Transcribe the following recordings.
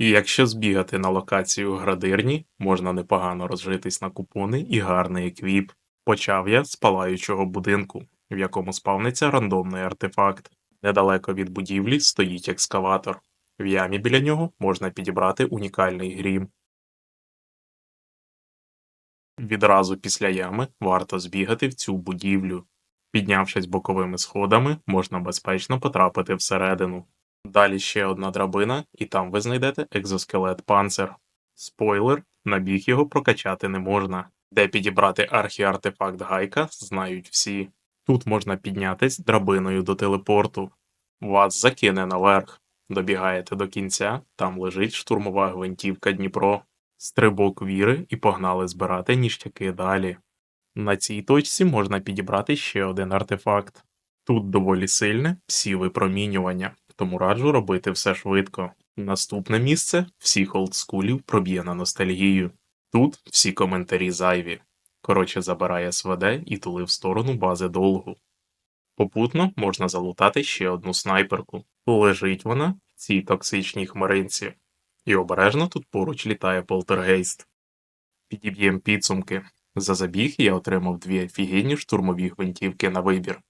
І якщо збігати на локацію градирні, можна непогано розжитись на купони і гарний еквіп. Почав я з палаючого будинку, в якому спавниться рандомний артефакт. Недалеко від будівлі стоїть екскаватор. В ямі біля нього можна підібрати унікальний грім. Відразу після ями варто збігати в цю будівлю. Піднявшись боковими сходами, можна безпечно потрапити всередину. Далі ще одна драбина, і там ви знайдете екзоскелет панцир. Спойлер, на біг його прокачати не можна. Де підібрати архіартефакт гайка, знають всі. Тут можна піднятись драбиною до телепорту. Вас закине наверх. Добігаєте до кінця, там лежить штурмова гвинтівка Дніпро. Стрибок віри і погнали збирати ніштяки далі. На цій точці можна підібрати ще один артефакт. Тут доволі сильне псі випромінювання, тому раджу робити все швидко. Наступне місце всіх олдскулів проб'є на ностальгію. Тут всі коментарі зайві. Коротше, забирає СВД і тули в сторону бази долгу. Попутно можна залутати ще одну снайперку. Лежить вона в цій токсичній хмаринці. І обережно тут поруч літає полтергейст. Підіб'єм підсумки. За забіг я отримав дві офігенні штурмові гвинтівки на вибір.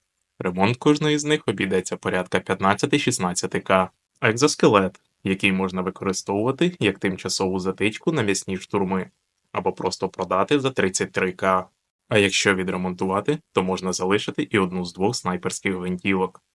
Ремонт кожної з них обійдеться порядка 15-16к. Екзоскелет, який можна використовувати як тимчасову затичку на м'ясні штурми, або просто продати за 33к. А якщо відремонтувати, то можна залишити і одну з двох снайперських гвинтівок.